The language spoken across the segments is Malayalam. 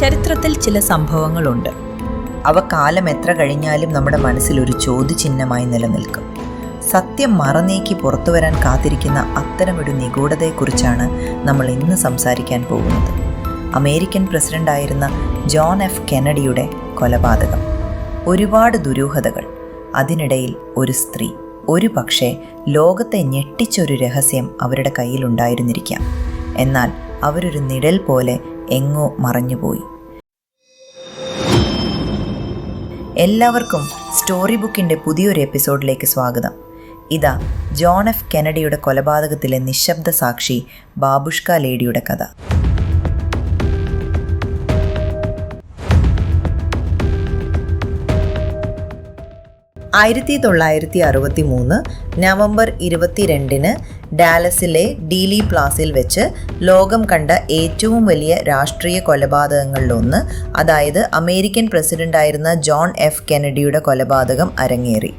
ചരിത്രത്തിൽ ചില സംഭവങ്ങളുണ്ട്. അവ കാലം എത്ര കഴിഞ്ഞാലും നമ്മുടെ മനസ്സിൽ ഒരു ചോദ്യചിഹ്നമായി നിലനിൽക്കും. സത്യം മറനീക്കി പുറത്തു വരാൻ കാത്തിരിക്കുന്ന അത്തരമൊരു നിഗൂഢതയെക്കുറിച്ചാണ് നമ്മൾ ഇന്ന് സംസാരിക്കാൻ പോകുന്നത്. അമേരിക്കൻ പ്രസിഡന്റായിരുന്ന ജോൺ എഫ് കെനഡിയുടെ കൊലപാതകം. ഒരുപാട് ദുരൂഹതകൾ. അതിനിടയിൽ ഒരു സ്ത്രീ. ഒരു പക്ഷേ ലോകത്തെ ഞെട്ടിച്ചൊരു രഹസ്യം അവരുടെ കയ്യിലുണ്ടായിരുന്നിരിക്കാം. എന്നാൽ അവരൊരു നിഴൽ പോലെ എങ്ങോ മറഞ്ഞുപോയി. എല്ലാവർക്കും സ്റ്റോറി ബുക്കിന്റെ പുതിയൊരു എപ്പിസോഡിലേക്ക് സ്വാഗതം. ഇതാ ജോൺ എഫ് കെനഡിയുടെ കൊലപാതകത്തിലെ നിശബ്ദ സാക്ഷി ബാബുഷ്ക ലേഡിയുടെ കഥ. ആയിരത്തി തൊള്ളായിരത്തി അറുപത്തി മൂന്ന് നവംബർ ഇരുപത്തിരണ്ടിന് ഡാലസിലെ ഡീലി പ്ലാസിൽ വെച്ച് ലോകം കണ്ട ഏറ്റവും വലിയ രാഷ്ട്രീയ കൊലപാതകങ്ങളിലൊന്ന് അതായത് അമേരിക്കൻ പ്രസിഡന്റായിരുന്ന ജോൺ എഫ് കെനഡിയുടെ കൊലപാതകം അരങ്ങേറി.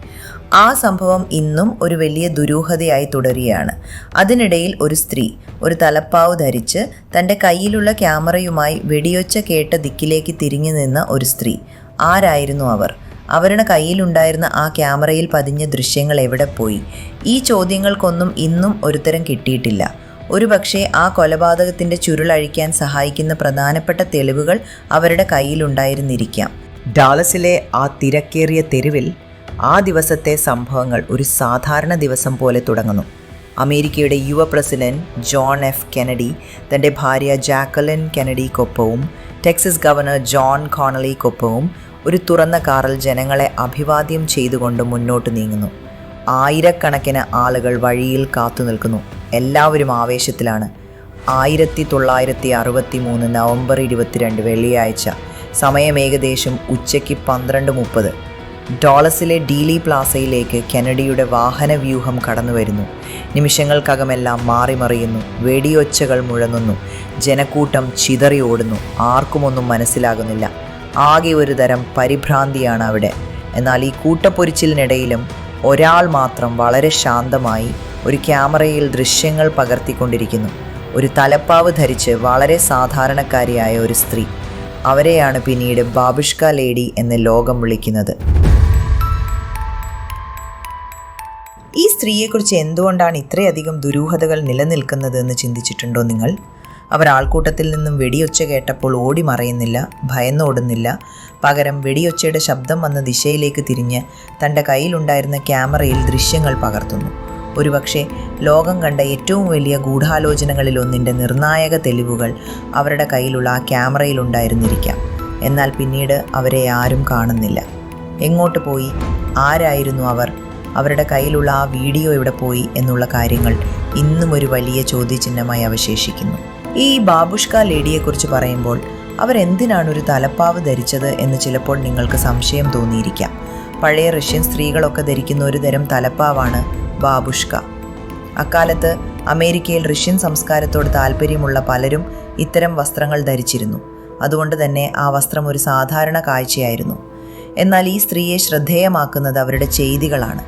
ആ സംഭവം ഇന്നും ഒരു വലിയ ദുരൂഹതയായി തുടരുകയാണ്. അതിനിടയിൽ ഒരു സ്ത്രീ ഒരു തലപ്പാവ് ധരിച്ച് തന്റെ കയ്യിലുള്ള ക്യാമറയുമായി വെടിയൊച്ച കേട്ട ദിക്കിലേക്ക് തിരിഞ്ഞു നിന്ന ഒരു സ്ത്രീ. ആരായിരുന്നു അവർ? അവരുടെ കയ്യിലുണ്ടായിരുന്ന ആ ക്യാമറയിൽ പതിഞ്ഞ ദൃശ്യങ്ങൾ എവിടെ പോയി? ഈ ചോദ്യങ്ങൾക്കൊന്നും ഇന്നും ഒരുത്തരം കിട്ടിയിട്ടില്ല. ഒരുപക്ഷെ ആ കൊലപാതകത്തിന്റെ ചുരുളഴിക്കാൻ സഹായിക്കുന്ന പ്രധാനപ്പെട്ട തെളിവുകൾ അവരുടെ കയ്യിലുണ്ടായിരുന്നിരിക്കാം. ഡാലസിലെ ആ തിരക്കേറിയ തെരുവിൽ ആ ദിവസത്തെ സംഭവങ്ങൾ ഒരു സാധാരണ ദിവസം പോലെ തുടങ്ങുന്നു. അമേരിക്കയുടെ യുവ പ്രസിഡന്റ് ജോൺ എഫ് കെനഡി തന്റെ ഭാര്യ ജാക്കലിൻ കെനഡിക്കൊപ്പവും ടെക്സസ് ഗവർണർ ജോൺ കോണലിക്കൊപ്പവും ഒരു തുറന്ന കാറിൽ ജനങ്ങളെ അഭിവാദ്യം ചെയ്തുകൊണ്ട് മുന്നോട്ട് നീങ്ങുന്നു. ആയിരക്കണക്കിന് ആളുകൾ വഴിയിൽ കാത്തു നിൽക്കുന്നു. എല്ലാവരും ആവേശത്തിലാണ്. ആയിരത്തി തൊള്ളായിരത്തി അറുപത്തി മൂന്ന് നവംബർ ഇരുപത്തിരണ്ട് വെള്ളിയാഴ്ച സമയം ഏകദേശം ഉച്ചയ്ക്ക് പന്ത്രണ്ട് മുപ്പത്. ഡോളസിലെ ഡീലി പ്ലാസയിലേക്ക് കെനഡിയുടെ വാഹന വ്യൂഹം കടന്നു വരുന്നു നിമിഷങ്ങൾക്കകമെല്ലാം മാറിമറിയുന്നു. വെടിയൊച്ചകൾ മുഴങ്ങുന്നു. ജനക്കൂട്ടം ചിതറി ഓടുന്നു. ആർക്കുമൊന്നും മനസ്സിലാകുന്നില്ല. ആകെ ഒരു തരം പരിഭ്രാന്തിയാണ് അവിടെ. എന്നാൽ ഈ കൂട്ടപ്പൊരിച്ചിലിനിടയിലും ഒരാൾ മാത്രം വളരെ ശാന്തമായി ഒരു ക്യാമറയിൽ ദൃശ്യങ്ങൾ പകർത്തിക്കൊണ്ടിരിക്കുന്നു. ഒരു തലപ്പാവ് ധരിച്ച് വളരെ സാധാരണക്കാരിയായ ഒരു സ്ത്രീ. അവരെയാണ് പിന്നീട് ബാബുഷ്ക ലേഡി എന്ന് ലോകം വിളിക്കുന്നത്. ഈ സ്ത്രീയെക്കുറിച്ച് എന്തുകൊണ്ടാണ് ഇത്രയധികം ദുരൂഹതകൾ നിലനിൽക്കുന്നത് എന്ന് ചിന്തിച്ചിട്ടുണ്ടോ നിങ്ങൾ? അവർ ആൾക്കൂട്ടത്തിൽ നിന്നും വെടിയൊച്ച കേട്ടപ്പോൾ ഓടി മറയുന്നില്ല ഭയന്നോടുന്നില്ല. പകരം വെടിയൊച്ചയുടെ ശബ്ദം വന്ന ദിശയിലേക്ക് തിരിഞ്ഞ് തന്റെ കയ്യിലുണ്ടായിരുന്ന ക്യാമറയിൽ ദൃശ്യങ്ങൾ പകർത്തുന്നു. ഒരുപക്ഷെ ലോകം കണ്ട ഏറ്റവും വലിയ ഗൂഢാലോചനകളിൽ ഒന്നിന്റെ നിർണായക തെളിവുകൾ അവരുടെ കയ്യിലുള്ള ആ ക്യാമറയിലുണ്ടായിരുന്നിരിക്കാം എന്നാൽ പിന്നീട് അവരെ ആരും കാണുന്നില്ല. എങ്ങോട്ട് പോയി? ആരായിരുന്നു അവർ? അവരുടെ കയ്യിലുള്ള ആ വീഡിയോ എവിടെ പോയി? എന്നുള്ള കാര്യങ്ങൾ ഇന്നും ഒരു വലിയ ചോദ്യചിഹ്നമായി അവശേഷിക്കുന്നു. ഈ ബാബുഷ്ക ലേഡിയെക്കുറിച്ച് പറയുമ്പോൾ അവരെന്തിനാണ് ഒരു തലപ്പാവ് ധരിച്ചത് എന്ന് ചിലപ്പോൾ നിങ്ങൾക്ക് സംശയം തോന്നിയിരിക്കാം. പഴയ റഷ്യൻ സ്ത്രീകളൊക്കെ ധരിക്കുന്ന ഒരു തരം തലപ്പാവാണ് ബാബുഷ്ക. അക്കാലത്ത് അമേരിക്കയിൽ റഷ്യൻ സംസ്കാരത്തോട് താല്പര്യമുള്ള പലരും ഇത്തരം വസ്ത്രങ്ങൾ ധരിച്ചിരുന്നു. അതുകൊണ്ട് തന്നെ ആ വസ്ത്രം ഒരു സാധാരണ കാഴ്ചയായിരുന്നു. എന്നാൽ ഈ സ്ത്രീയെ ശ്രദ്ധേയമാക്കുന്നത് അവരുടെ ചെയ്തികളാണ്.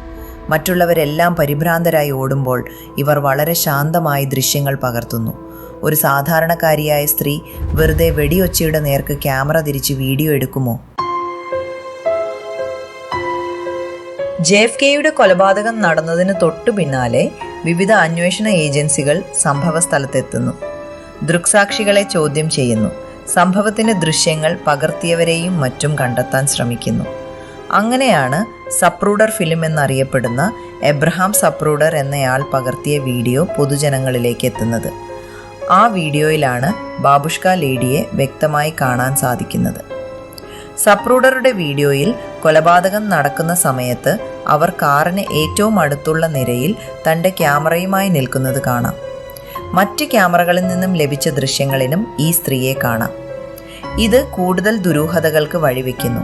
മറ്റുള്ളവരെല്ലാം പരിഭ്രാന്തരായി ഓടുമ്പോൾ ഇവർ വളരെ ശാന്തമായി ദൃശ്യങ്ങൾ പകർത്തുന്നു. ഒരു സാധാരണക്കാരിയായ സ്ത്രീ വെറുതെ വെടിയൊച്ചയുടെ നേർക്ക് ക്യാമറ തിരിച്ച് വീഡിയോ എടുക്കുമോ? ജെ എഫ് കെയുടെ കൊലപാതകം നടന്നതിന് തൊട്ടു പിന്നാലെ വിവിധ അന്വേഷണ ഏജൻസികൾ സംഭവ സ്ഥലത്തെത്തുന്നു ദൃക്സാക്ഷികളെ ചോദ്യം ചെയ്യുന്നു. സംഭവത്തിന്റെ ദൃശ്യങ്ങൾ പകർത്തിയവരെയും മറ്റും കണ്ടെത്താൻ ശ്രമിക്കുന്നു. അങ്ങനെയാണ് സപ്രൂഡർ ഫിലിം എന്നറിയപ്പെടുന്ന എബ്രഹാം സപ്രൂഡർ എന്നയാൾ പകർത്തിയ വീഡിയോ പൊതുജനങ്ങളിലേക്ക് എത്തുന്നത്. ആ വീഡിയോയിലാണ് ബാബുഷ്ക ലേഡിയെ വ്യക്തമായി കാണാൻ സാധിക്കുന്നത്. സപ്രൂഡറുടെ വീഡിയോയിൽ കൊലപാതകം നടക്കുന്ന സമയത്ത് അവർ കാറിന് ഏറ്റവും അടുത്തുള്ള നിരയിൽ തന്റെ ക്യാമറയുമായി നിൽക്കുന്നത് കാണാം. മറ്റ് ക്യാമറകളിൽ നിന്നും ലഭിച്ച ദൃശ്യങ്ങളിലും ഈ സ്ത്രീയെ കാണാം. ഇത് കൂടുതൽ ദുരൂഹതകൾക്ക് വഴിവെക്കുന്നു.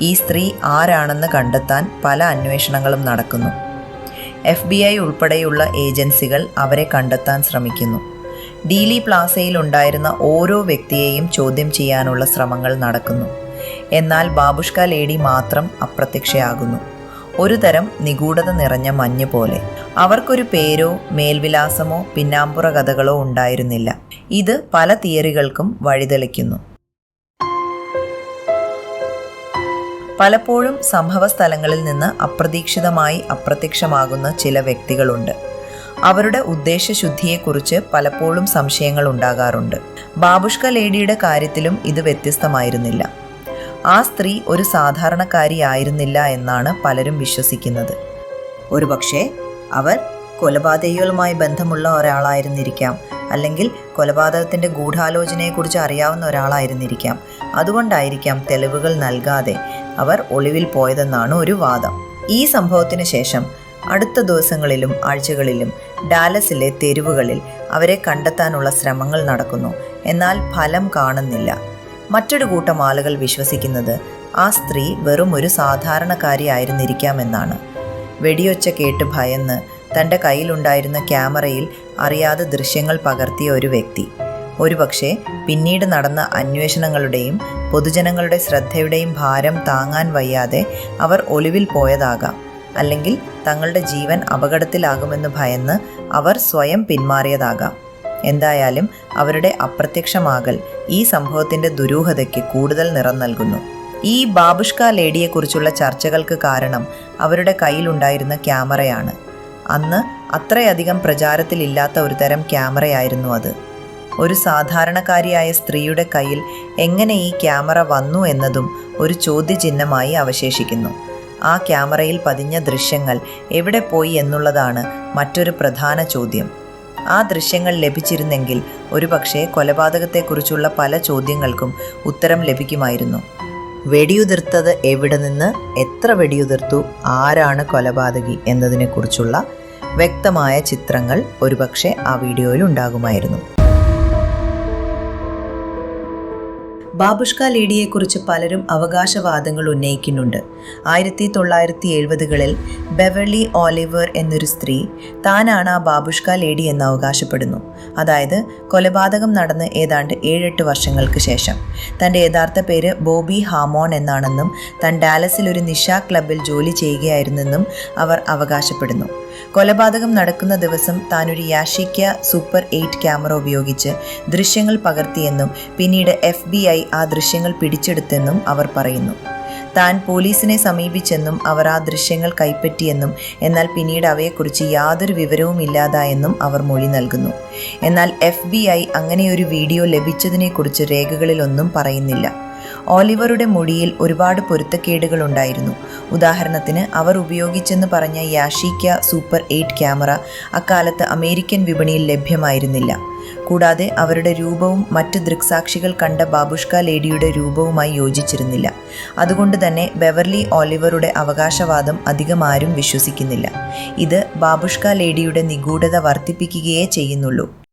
ഈ സ്ത്രീ ആരാണെന്ന് കണ്ടെത്താൻ പല അന്വേഷണങ്ങളും നടക്കുന്നു. എഫ് ബി ഐ ഉൾപ്പെടെയുള്ള ഏജൻസികൾ അവരെ കണ്ടെത്താൻ ശ്രമിക്കുന്നു. ഡീലി പ്ലാസയിൽ ഉണ്ടായിരുന്ന ഓരോ വ്യക്തിയെയും ചോദ്യം ചെയ്യാനുള്ള ശ്രമങ്ങൾ നടക്കുന്നു. എന്നാൽ ബാബുഷ്ക ലേഡി മാത്രം അപ്രത്യക്ഷയാകുന്നു. ഒരു തരം നിഗൂഢത നിറഞ്ഞ മഞ്ഞ് പോലെ. അവർക്കൊരു പേരോ മേൽവിലാസമോ പിന്നാമ്പുറ കഥകളോ ഉണ്ടായിരുന്നില്ല. ഇത് പല തിയറികൾക്കും വഴിതെളിക്കുന്നു. പലപ്പോഴും സംഭവ സ്ഥലങ്ങളിൽ നിന്ന് അപ്രതീക്ഷിതമായി അപ്രത്യക്ഷമാകുന്ന ചില വ്യക്തികളുണ്ട്. അവരുടെ ഉദ്ദേശശുദ്ധിയെക്കുറിച്ച് പലപ്പോഴും സംശയങ്ങൾ ഉണ്ടാകാറുണ്ട്. ബാബുഷ്ക ലേഡിയുടെ കാര്യത്തിലും ഇത് വ്യത്യസ്തമായിരുന്നില്ല. ആ സ്ത്രീ ഒരു സാധാരണക്കാരി ആയിരുന്നില്ല എന്നാണ് പലരും വിശ്വസിക്കുന്നത്. ഒരുപക്ഷെ അവർ കൊലപാതകികളുമായി ബന്ധമുള്ള ഒരാളായിരുന്നിരിക്കാം. അല്ലെങ്കിൽ കൊലപാതകത്തിന്റെ ഗൂഢാലോചനയെക്കുറിച്ച് അറിയാവുന്ന ഒരാളായിരുന്നിരിക്കാം. അതുകൊണ്ടായിരിക്കാം തെളിവുകൾ നൽകാതെ അവർ ഒളിവിൽ പോയതെന്നാണ് ഒരു വാദം. ഈ സംഭവത്തിന് ശേഷം അടുത്ത ദിവസങ്ങളിലും ആഴ്ചകളിലും ഡാലസിലെ തെരുവുകളിൽ അവരെ കണ്ടെത്താനുള്ള ശ്രമങ്ങൾ നടക്കുന്നു. എന്നാൽ ഫലം കാണുന്നില്ല. മറ്റൊരു കൂട്ടം ആളുകൾ വിശ്വസിക്കുന്നത് ആ സ്ത്രീ വെറും ഒരു സാധാരണക്കാരിയായിരുന്നിരിക്കാമെന്നാണ് വെടിയൊച്ച കേട്ട് ഭയന്ന് തന്റെ കയ്യിലുണ്ടായിരുന്ന ക്യാമറയിൽ അറിയാതെ ദൃശ്യങ്ങൾ പകർത്തിയ ഒരു വ്യക്തി. ഒരുപക്ഷെ പിന്നീട് നടന്ന അന്വേഷണങ്ങളുടെയും പൊതുജനങ്ങളുടെ ശ്രദ്ധയുടെയും ഭാരം താങ്ങാൻ വയ്യാതെ അവർ ഒളിവിൽ പോയതാകാം. അല്ലെങ്കിൽ തങ്ങളുടെ ജീവൻ അപകടത്തിലാകുമെന്ന് ഭയന്ന് അവർ സ്വയം പിന്മാറിയതാകാം. എന്തായാലും അവരുടെ അപ്രത്യക്ഷമാകൽ ഈ സംഭവത്തിന്റെ ദുരൂഹതയ്ക്ക് കൂടുതൽ നിറം നൽകുന്നു. ഈ ബാബുഷ്ക ലേഡിയെക്കുറിച്ചുള്ള ചർച്ചകൾക്ക് കാരണം അവരുടെ കയ്യിലുണ്ടായിരുന്ന ക്യാമറയാണ്. അന്ന് അത്രയധികം പ്രചാരത്തിലില്ലാത്ത ഒരു തരം ക്യാമറയായിരുന്നു അത്. ഒരു സാധാരണക്കാരിയായ സ്ത്രീയുടെ കയ്യിൽ എങ്ങനെ ഈ ക്യാമറ വന്നു എന്നതും ഒരു ചോദ്യചിഹ്നമായി അവശേഷിക്കുന്നു. ആ ക്യാമറയിൽ പതിഞ്ഞ ദൃശ്യങ്ങൾ എവിടെ പോയി എന്നുള്ളതാണ് മറ്റൊരു പ്രധാന ചോദ്യം. ആ ദൃശ്യങ്ങൾ ലഭിച്ചിരുന്നെങ്കിൽ ഒരുപക്ഷെ കൊലപാതകത്തെക്കുറിച്ചുള്ള പല ചോദ്യങ്ങൾക്കും ഉത്തരം ലഭിക്കുമായിരുന്നു. വെടിയുതിർത്തത് എവിടെ നിന്ന് എത്ര വെടിയുതിർത്തു ആരാണ് കൊലപാതകി എന്നതിനെക്കുറിച്ചുള്ള വ്യക്തമായ ചിത്രങ്ങൾ ഒരുപക്ഷെ ആ വീഡിയോയിൽ ഉണ്ടാകുമായിരുന്നു. ബാബുഷ്ക ലേഡിയെക്കുറിച്ച് പലരും അവകാശവാദങ്ങൾ ഉന്നയിക്കുന്നുണ്ട്. ആയിരത്തി തൊള്ളായിരത്തി എഴുപതുകളിൽ ബെവർലി ഓലിവർ എന്നൊരു സ്ത്രീ താനാണ് ആ ബാബുഷ്ക ലേഡി എന്ന് അവകാശപ്പെടുന്നു. അതായത് കൊലപാതകം നടന്ന് ഏതാണ്ട് ഏഴെട്ട് വർഷങ്ങൾക്ക് ശേഷം. തന്റെ യഥാർത്ഥ പേര് ബോബി ഹാമോൺ എന്നാണെന്നും താൻ ഡാലസിൽ ഒരു നിശാ ക്ലബിൽ ജോലി ചെയ്യുകയായിരുന്നെന്നും അവർ അവകാശപ്പെടുന്നു. കൊലപാതകം നടക്കുന്ന ദിവസം താൻ ഒരു യാഷിക്ക സൂപ്പർ എയ്റ്റ് ക്യാമറ ഉപയോഗിച്ച് ദൃശ്യങ്ങൾ പകർത്തിയെന്നും പിന്നീട് എഫ് ബി ഐ ആ ദൃശ്യങ്ങൾ പിടിച്ചെടുത്തെന്നും അവർ പറയുന്നു. താൻ പോലീസിനെ സമീപിച്ചെന്നും അവർ ആ ദൃശ്യങ്ങൾ കൈപ്പറ്റിയെന്നും എന്നാൽ പിന്നീട് അവയെക്കുറിച്ച് യാതൊരു വിവരവും ഇല്ലാതായെന്നും അവർ മൊഴി നൽകുന്നു. എന്നാൽ എഫ് ബി ഐ അങ്ങനെയൊരു വീഡിയോ ലഭിച്ചതിനെക്കുറിച്ച് രേഖകളിലൊന്നും പറയുന്നില്ല. ഓലിവറുടെ മുടിയിൽ ഒരുപാട് പൊരുത്തക്കേടുകൾ ഉണ്ടായിരുന്നു ഉദാഹരണത്തിന് അവർ ഉപയോഗിച്ചെന്ന് പറഞ്ഞ യാഷിക്ക സൂപ്പർ എയ്റ്റ് ക്യാമറ അക്കാലത്ത് അമേരിക്കൻ വിപണിയിൽ ലഭ്യമായിരുന്നില്ല. കൂടാതെ അവരുടെ രൂപവും മറ്റ് ദൃക്സാക്ഷികൾ കണ്ട ബാബുഷ്ക ലേഡിയുടെ രൂപവുമായി യോജിച്ചിരുന്നില്ല. അതുകൊണ്ട് തന്നെ ബെവർലി ഓലിവറുടെ അവകാശവാദം അധികം ആരും വിശ്വസിക്കുന്നില്ല. ഇത് ബാബുഷ്ക ലേഡിയുടെ നിഗൂഢത വർദ്ധിപ്പിക്കുകയേ ചെയ്യുന്നുള്ളൂ.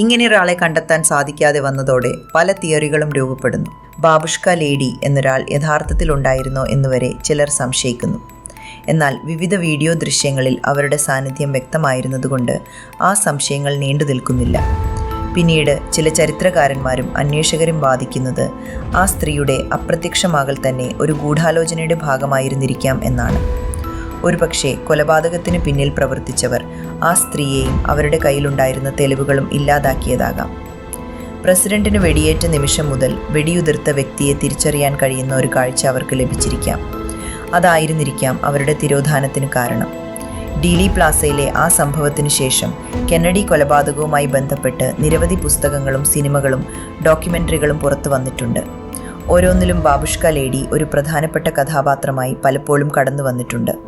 ഇങ്ങനെ ഒരാളെ കണ്ടെത്താൻ സാധിക്കാതെ വന്നതോടെ പല തിയറികളും രൂപപ്പെടുന്നു. ബാബുഷ്ക ലേഡി എന്നൊരാൾ യഥാർത്ഥത്തിൽ ഉണ്ടായിരുന്നോ എന്നുവരെ ചിലർ സംശയിക്കുന്നു. എന്നാൽ വിവിധ വീഡിയോ ദൃശ്യങ്ങളിൽ അവരുടെ സാന്നിധ്യം വ്യക്തമായിരുന്നതുകൊണ്ട് ആ സംശയങ്ങൾ നീണ്ടു നിൽക്കുന്നില്ല. പിന്നീട് ചില ചരിത്രകാരന്മാരും അന്വേഷകരും വാദിക്കുന്നത് ആ സ്ത്രീയുടെ അപ്രത്യക്ഷമാകൽ തന്നെ ഒരു ഗൂഢാലോചനയുടെ ഭാഗമായിരുന്നിരിക്കാം എന്നാണ്. ഒരുപക്ഷെ കൊലപാതകത്തിന് പിന്നിൽ പ്രവർത്തിച്ചവർ ആ സ്ത്രീയെയും അവരുടെ കയ്യിലുണ്ടായിരുന്ന തെളിവുകളും ഇല്ലാതാക്കിയതാകാം. പ്രസിഡന്റിന് വെടിയേറ്റ നിമിഷം മുതൽ വെടിയുതിർത്ത വ്യക്തിയെ തിരിച്ചറിയാൻ കഴിയുന്ന ഒരു കാഴ്ച അവർക്ക് ലഭിച്ചിരിക്കാം. അതായിരുന്നിരിക്കാം അവരുടെ തിരോധാനത്തിന് കാരണം. ഡീലി പ്ലാസയിലെ ആ സംഭവത്തിന് ശേഷം കെന്നഡി കൊലപാതകവുമായി ബന്ധപ്പെട്ട് നിരവധി പുസ്തകങ്ങളും സിനിമകളും ഡോക്യുമെന്ററികളും പുറത്തു വന്നിട്ടുണ്ട്. ഓരോന്നിലും ബാബുഷ്ക ലേഡി ഒരു പ്രധാനപ്പെട്ട കഥാപാത്രമായി പലപ്പോഴും കടന്നു വന്നിട്ടുണ്ട്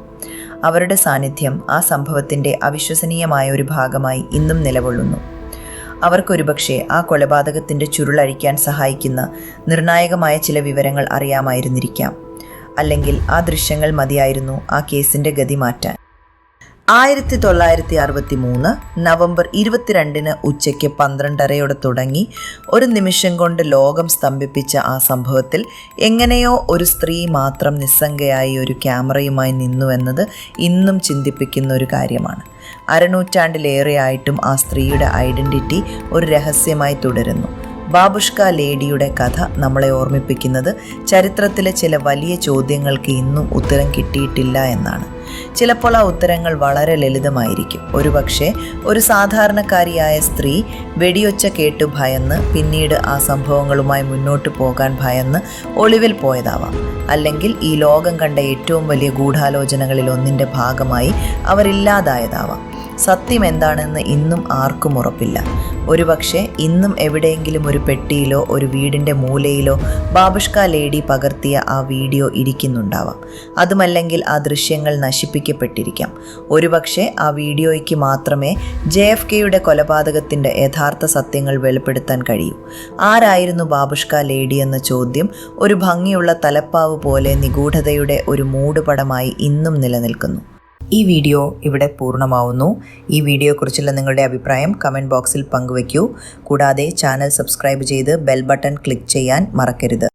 അവരുടെ സാന്നിധ്യം ആ സംഭവത്തിന്റെ അവിശ്വസനീയമായ ഒരു ഭാഗമായി ഇന്നും നിലകൊള്ളുന്നു. അവർക്കൊരുപക്ഷെ ആ കൊലപാതകത്തിന്റെ ചുരുളഴിക്കാൻ സഹായിക്കുന്ന നിർണായകമായ ചില വിവരങ്ങൾ അറിയാമായിരുന്നിരിക്കാം. അല്ലെങ്കിൽ ആ ദൃശ്യങ്ങൾ മതിയായിരുന്നു ആ കേസിന്റെ ഗതി മാറ്റാൻ ആയിരത്തി തൊള്ളായിരത്തി അറുപത്തി മൂന്ന് നവംബർ ഇരുപത്തിരണ്ടിന് ഉച്ചയ്ക്ക് പന്ത്രണ്ടരയോടെ തുടങ്ങി. ഒരു നിമിഷം കൊണ്ട് ലോകം സ്തംഭിപ്പിച്ച ആ സംഭവത്തിൽ എങ്ങനെയോ ഒരു സ്ത്രീ മാത്രം നിസ്സംഗയായി ഒരു ക്യാമറയുമായി നിന്നു എന്നത് ഇന്നും ചിന്തിപ്പിക്കുന്ന ഒരു കാര്യമാണ്. അരനൂറ്റാണ്ടിലേറെയായിട്ടും ആ സ്ത്രീയുടെ ഐഡന്റിറ്റി ഒരു രഹസ്യമായി തുടരുന്നു. ബാബുഷ്ക ലേഡിയുടെ കഥ നമ്മളെ ഓർമ്മിപ്പിക്കുന്നത് ചരിത്രത്തിലെ ചില വലിയ ചോദ്യങ്ങൾക്ക് ഇന്നും ഉത്തരം കിട്ടിയിട്ടില്ല എന്നാണ്. ചിലപ്പോൾ ആ ഉത്തരങ്ങൾ വളരെ ലളിതമായിരിക്കും. ഒരുപക്ഷെ ഒരു സാധാരണക്കാരിയായ സ്ത്രീ വെടിയൊച്ച കേട്ടു ഭയന്ന് പിന്നീട് ആ സംഭവങ്ങളുമായി മുന്നോട്ട് പോകാൻ ഭയന്ന് ഒളിവിൽ പോയതാവാം. അല്ലെങ്കിൽ ഈ ലോകം കണ്ട ഏറ്റവും വലിയ ഗൂഢാലോചനകളിൽ ഒന്നിന്റെ ഭാഗമായി അവരില്ലാതായതാവാം. സത്യം എന്താണെന്ന് ഇന്നും ആർക്കും ഉറപ്പില്ല. ഒരുപക്ഷെ ഇന്നും എവിടെയെങ്കിലും ഒരു പെട്ടിയിലോ ഒരു വീടിന്റെ മൂലയിലോ ബാബുഷ്ക ലേഡി പകർത്തിയ ആ വീഡിയോ ഇരിക്കുന്നുണ്ടാവാം. അതുമല്ലെങ്കിൽ ആ ദൃശ്യങ്ങൾ നശിപ്പിക്കപ്പെട്ടിരിക്കാം. ഒരുപക്ഷെ ആ വീഡിയോയ്ക്ക് മാത്രമേ ജെ എഫ് കെയുടെ കൊലപാതകത്തിന്റെ യഥാർത്ഥ സത്യങ്ങൾ വെളിപ്പെടുത്താൻ കഴിയൂ. ആരായിരുന്നു ബാബുഷ്ക ലേഡി എന്ന ചോദ്യം ഒരു ഭംഗിയുള്ള തലപ്പാവ് പോലെ നിഗൂഢതയുടെ ഒരു മൂടുപടമായി ഇന്നും നിലനിൽക്കുന്നു. ഈ വീഡിയോ ഇവിടെ പൂർണമാവുന്നു. ഈ വീഡിയോയെക്കുറിച്ചുള്ള നിങ്ങളുടെ അഭിപ്രായം കമന്റ് ബോക്സിൽ പങ്കുവയ്ക്കൂ. കൂടാതെ ചാനൽ സബ്സ്ക്രൈബ് ചെയ്ത് ബെൽ ബട്ടൺ ക്ലിക്ക് ചെയ്യാൻ മറക്കരുത്.